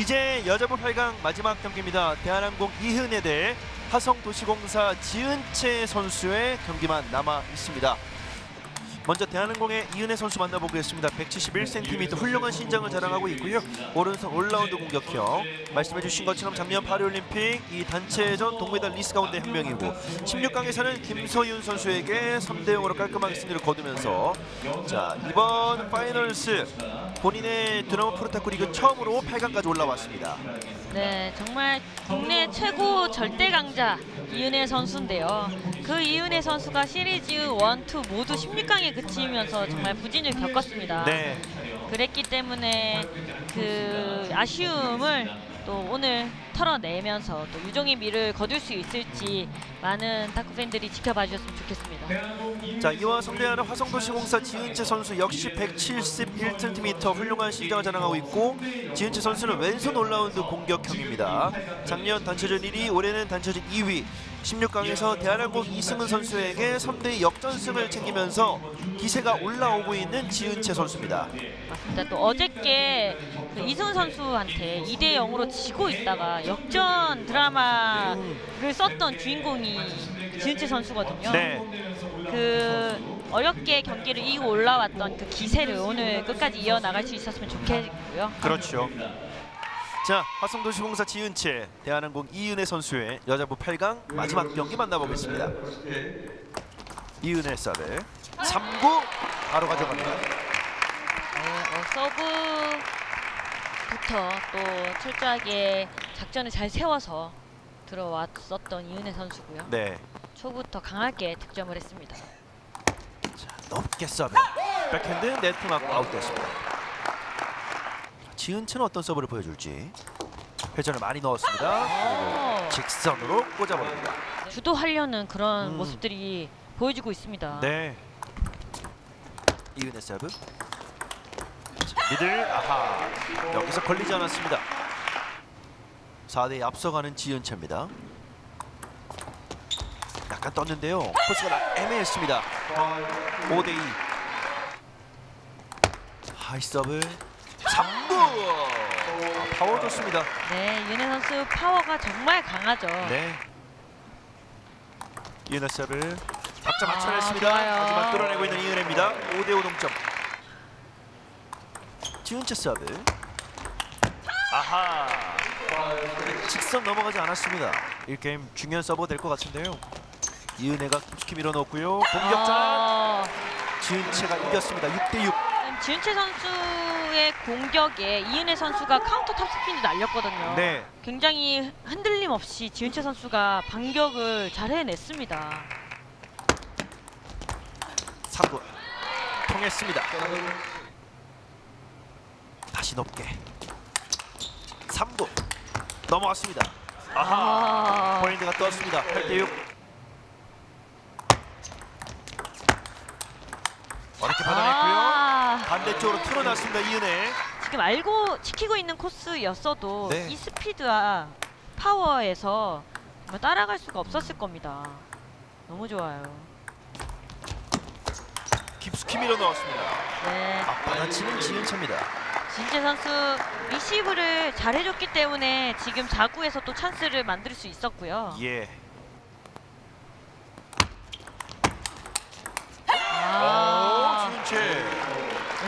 이제 여자부 8강 마지막 경기입니다. 대한항공 이은혜 대 화성도시공사 지은채 선수의 경기만 남아 있습니다. 먼저 대한항공의 이은혜 선수 만나보겠습니다. 171cm 훌륭한 신장을 자랑하고 있고요. 오른손 올라운드 공격형. 말씀해주신 것처럼 작년 파리올림픽 이 단체전 동메달 리스 가운데 한 명이고 16강에서는 김서윤 선수에게 3대 0으로 깔끔하게 승리를 거두면서 자 이번 파이널스 본인의 드라마 프로타크 리그 처음으로 8강까지 올라왔습니다. 네, 정말 국내 최고 절대 강자 이은혜 선수인데요. 그 이은혜 선수가 시리즈 1, 2 모두 16강에 그치면서 정말 부진을 겪었습니다. 네. 그랬기 때문에 그 아쉬움을 또 오늘 털어내면서 또 유종의 미를 거둘 수 있을지 많은 탁구 팬들이 지켜봐 주셨으면 좋겠습니다. 자 이와 성대하는 화성도시공사 지은채 선수 역시 171cm 훌륭한 신장을 자랑하고 있고 지은채 선수는 왼손 올라운드 공격형입니다. 작년 단체전 1위, 올해는 단체전 2위. 16강에서 대한항공 이승은 선수에게 3대 역전승을 챙기면서 기세가 올라오고 있는 지은채 선수입니다. 맞습니다. 또 어저께 그 이승훈 선수한테 2대 0으로 지고 있다가 역전 드라마를 썼던 주인공이 지은채 선수거든요. 네. 그 어렵게 경기를 이기고 올라왔던 그 기세를 오늘 끝까지 이어나갈 수 있었으면 좋겠고요. 그렇죠. 자, 화성도시공사 지은채, 대한항공 이은혜 선수의 여자부 8강 마지막 경기 만나보겠습니다. 이은혜 서브 3구 바로 가져갑니다. 네, 어, 서브부터 또 철저하게 작전을 잘 세워서 들어왔었던 이은혜 선수고요. 네. 초부터 강하게 득점을 했습니다. 자, 높게 서브. 백핸드 네트 맞고 아웃됐습니다. 지은채는 어떤 서브를 보여줄지. 회전을 많이 넣었습니다. 그리고 직선으로 꽂아버립니다. 주도하려는 그런 음. 모습들이 보여지고 있습니다. 네. 이은혜 서브. 자, 미들 아하. 여기서 걸리지 않았습니다. 4대 앞서가는 지은채입니다. 약간 떴는데요. 코스가 나- 애매했습니다. 5대 2. 하이 서브 3구. 아, 파워 좋습니다. 네, 이은혜 선수 파워가 정말 강하죠. 네. 이은혜 서브 박자 아, 맞춰냈습니다. 좋아요. 하지만 뚫어내고 있는 이은혜입니다. 5대5 동점. 지은채 서브. 아하. 직선 넘어가지 않았습니다. 이 게임 중요한 서브가 될것 같은데요. 이은혜가 깊숙이 밀어넣었고요. 공격전 아, 지은채가 이겼습니다. 6대6. 지은채 선수의 공격에 이은혜 선수가 카운터 탑스핀도 날렸거든요. 네. 굉장히 흔들림 없이 지은채 선수가 반격을 잘 해냈습니다. 3구 통했습니다. 다시 높게 3구 넘어왔습니다. 아하 아, 포인트가 떴습니다. 8대6 어렵게 받아냈고요. 아, 반대쪽으로 틀어놨습니다. 이은혜. 지금 알고 지키고 있는 코스였어도 네. 이 스피드와 파워에서 정말 따라갈 수가 없었을 겁니다. 너무 좋아요. 깊숙이 밀어 넣었습니다. 네. 앞받아치는 지은채입니다. 진재 선수 리시브를 잘해줬기 때문에 지금 자구에서 또 찬스를 만들 수 있었고요. 예. 아, 오 지은채.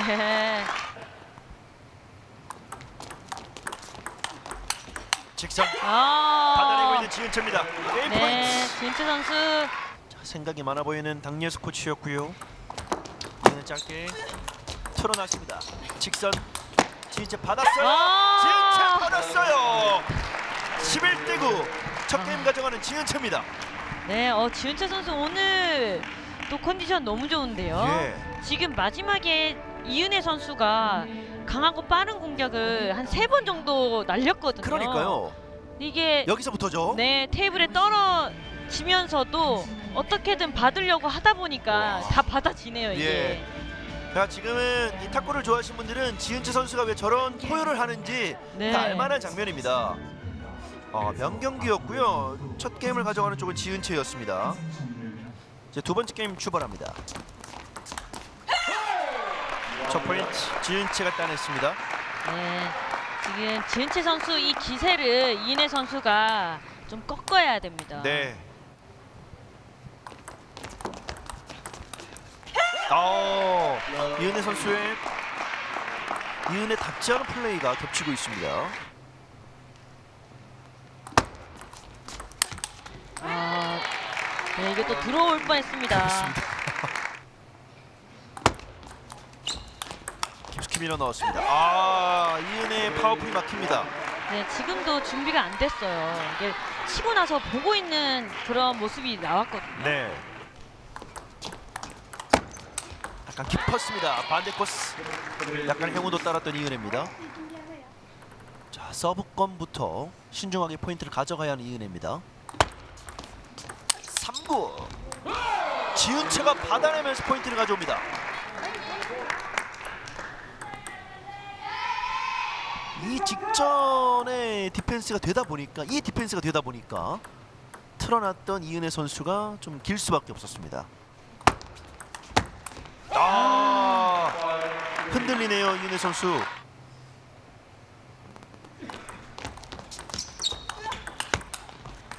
네. 직선 아, 받아내고 있는 지은채입니다. 게임 네, 포인트. 진재 선수 자, 생각이 많아 보이는 당예수 코치였고요. 이는 짧게 틀어놨습니다. 직선 지은채 받았어요. 아! 지은채 받았어요. 11대 9. 첫 게임 가져가는 지은채입니다. 네, 어 지은채 선수 오늘 또 컨디션 너무 좋은데요. 예. 지금 마지막에 이은혜 선수가 강하고 빠른 공격을 한 세 번 정도 날렸거든요. 그러니까요. 이게 여기서부터죠. 네 테이블에 떨어지면서도 어떻게든 받으려고 하다 보니까 다 받아지네요 이게. 예. 자, 지금은 이 탁구를 좋아하시는 분들은 지은채 선수가 왜 저런 포효를 하는지 네. 다 알만한 장면입니다. 어, 명경기였고요. 첫 게임을 가져가는 쪽은 지은채였습니다. 이제 두 번째 게임 출발합니다. 첫 포인트 지은채가 따냈습니다. 네. 지금 지은채 선수 이 기세를 이은혜 선수가 좀 꺾어야 됩니다. 네. 어, 이은혜 선수의 이은혜 답지 않은 플레이가 겹치고 있습니다. 아, 네, 이게 또 들어올 뻔했습니다. 깊숙이 밀어 넣었습니다. 아, 이은혜의 파워풀이 막힙니다. 네, 지금도 준비가 안 됐어요. 이게 치고 나서 보고 있는 그런 모습이 나왔거든요. 네. 약간 깊었습니다. 반대 코스. 약간 행운도 따랐던 이은혜입니다. 자, 서브권부터 신중하게 포인트를 가져가야 하는 이은혜입니다. 3구. 지은채가 받아내면서 포인트를 가져옵니다. 직전에 디펜스가 되다 보니까 이 디펜스가 되다 보니까 틀어놨던 이은혜 선수가 좀 길 수밖에 없었습니다. 아 흔들리네요 이은혜 선수.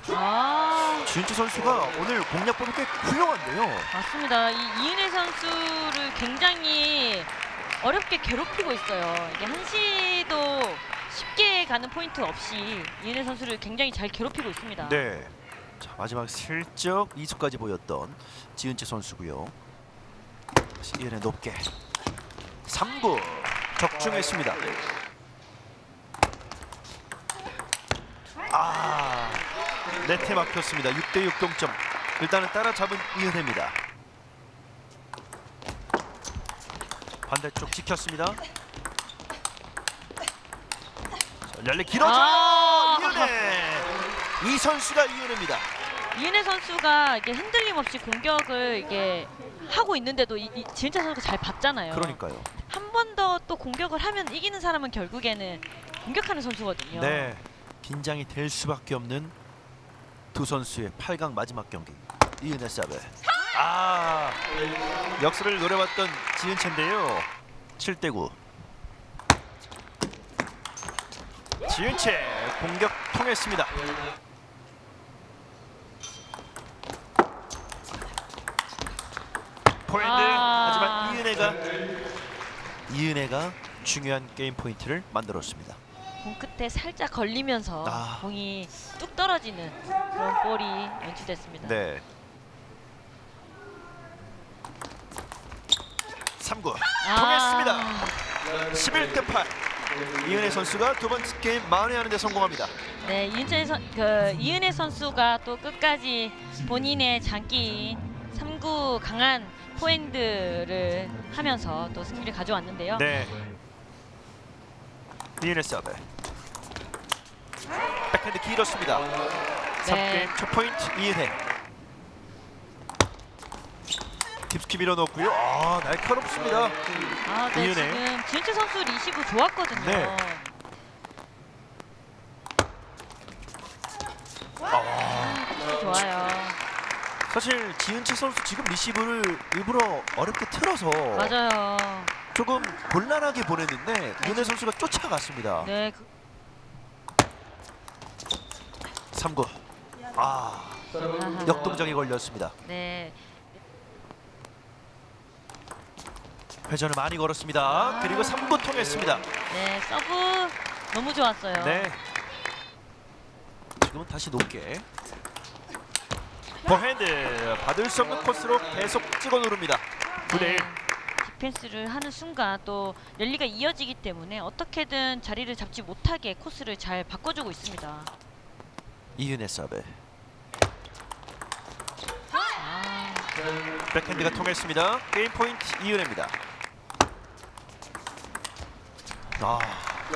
아, 주윤치 선수가 오늘 공략법이 꽤 훌륭한데요. 맞습니다. 이 이은혜 선수를 굉장히 어렵게 괴롭히고 있어요. 이게 한시도 쉽게 가는 포인트 없이 이은혜 선수를 굉장히 잘 괴롭히고 있습니다. 네. 자 마지막 슬쩍 이수까지 보였던 지은채 선수고요. 다시 이은혜 높게 3구 적중했습니다. 아 네트 막혔습니다. 6대6 동점. 일단은 따라잡은 이은혜입니다. 반대쪽 지켰습니다. 자, 랠리 길어져요. 아. 이은혜. 이 선수가 이은혜입니다. 이은혜 선수가 이게 흔들림 없이 공격을 이게 하고 있는데도 이, 이 지은차 선수가 잘 봤잖아요. 그러니까요. 한 번 더 또 공격을 하면 이기는 사람은 결국에는 공격하는 선수거든요. 네. 긴장이 될 수밖에 없는 두 선수의 8강 마지막 경기. 이은혜 서브. 아 역수를 노려봤던 지은채인데요. 7대 9. 지은채 공격 통했습니다. 포인트. 아. 하지만 이은혜가 이은혜가 중요한 게임 포인트를 만들었습니다. 공 끝에 살짝 걸리면서 아. 공이 뚝 떨어지는 그런 볼이 연출됐습니다. 네. 3구 아. 통했습니다. 11대 8. 이은혜 선수가 두 번째 게임 만회하는 데 성공합니다. 네, 이은채 선, 그 이은혜 선수가 또 끝까지 본인의 장기인 3구 강한 포핸드를 하면서 또 승리를 가져왔는데요. 네. 이은혜 서브. 백핸드 길었습니다. 3게임 첫 포인트 이은혜. 깊숙이 밀어넣고요. 아 날카롭습니다. 아, 네, 이은혜. 지금 지은채 선수 리시브 좋았거든요. 네. 아, 리시브 좋아요. 사실 지은치 선수 지금 리시브를 일부러 어렵게 틀어서 맞아요. 조금 곤란하게 보냈는데 윤혜 선수가 쫓아갔습니다. 네, 그, 3구. 아. 역동작이 걸렸습니다. 네, 회전을 많이 걸었습니다. 그리고 3구 통했습니다. 네, 서브 너무 좋았어요. 네. 지금은 다시 높게. 버핸드 받을 수 없는 코스로 계속 찍어 누릅니다. 9대 1. 네, 디펜스를 하는 순간 또 랠리가 이어지기 때문에 어떻게든 자리를 잡지 못하게 코스를 잘 바꿔주고 있습니다. 이은혜 서브. 아, 백핸드가 통했습니다. 게임 포인트 이은혜입니다. 아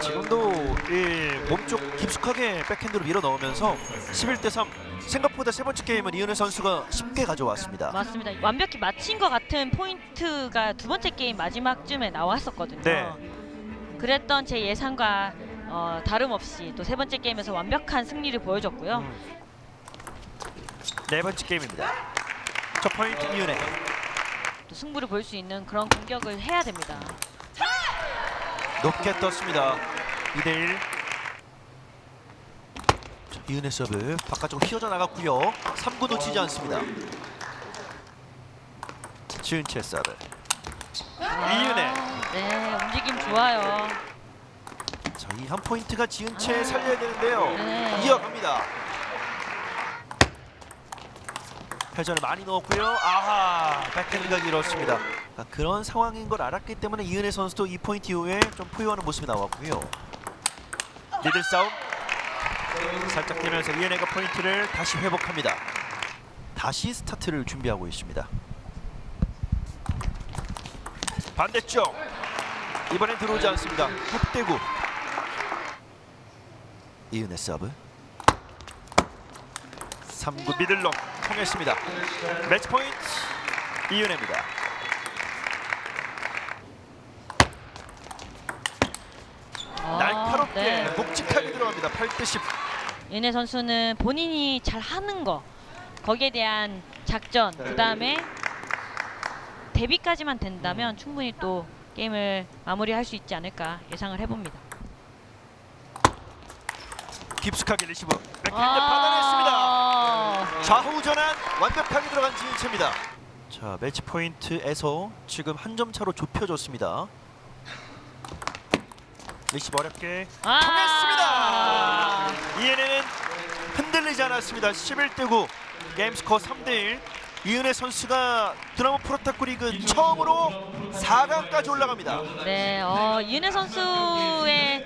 지금도 이 몸쪽 깊숙하게 백핸드로 밀어 넣으면서 11대 3. 생각보다 세 번째 게임은 이은혜 선수가 쉽게 가져왔습니다. 맞습니다. 완벽히 맞힌 것 같은 포인트가 두 번째 게임 마지막쯤에 나왔었거든요. 네. 그랬던 제 예상과 어, 다름없이 또 세 번째 게임에서 완벽한 승리를 보여줬고요. 음. 네 번째 게임입니다. 첫 포인트 이은혜. 또 승부를 볼 수 있는 그런 공격을 해야 됩니다. 높게 떴습니다. 2대1 자, 이은혜 서브 바깥쪽으로 휘어져 나갔고요. 3구 놓치지 않습니다. 지은채 서브. 이은혜. 네, 움직임 좋아요. 자, 이 한 포인트가 지은채 살려야 되는데요. 네. 이어갑니다. 회전을 많이 넣었고요. 아하 백핸드가 길었습니다. 아, 그런 상황인 걸 알았기 때문에 이은혜 선수도 이 포인트 이후에 좀 포효하는 모습이 나왔고요. 미들 싸움 살짝 뛰면서 이은혜가 포인트를 다시 회복합니다. 다시 스타트를 준비하고 있습니다. 반대쪽. 이번엔 들어오지 않습니다. 6대9 이은혜 서브. 3구 미들로 통했습니다. 매치 포인트 이은혜입니다 아, 날카롭게 네. 묵직하게 들어갑니다 8대 10 윤혜 선수는 본인이 잘 하는 거 거기에 대한 작전 네. 그 다음에 데뷔까지만 된다면 충분히 또 게임을 마무리할 수 있지 않을까 예상을 해봅니다. 깊숙하게 리시브 백핸드 아. 받아냈습니다 좌우 전환 완벽하게 들어간 지은채입니다 자 매치 포인트에서 지금 한 점 차로 좁혀졌습니다 리시브 어렵게 아. 통했습니다 이은혜는 흔들리지 않았습니다 11대 9 게임 스코어 3대 1 이은혜 선수가 드라마 프로탁구 리그 처음으로 4강까지 올라갑니다 네, 어, 윤혜 선수의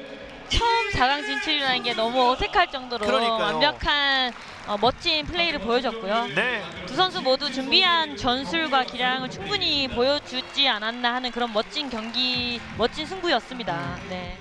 처음 4강 진출이라는 게 너무 어색할 정도로 그러니까요. 완벽한 어, 멋진 플레이를 보여줬고요. 네 두 선수 모두 준비한 전술과 기량을 충분히 보여주지 않았나 하는 그런 멋진 경기, 멋진 승부였습니다. 네.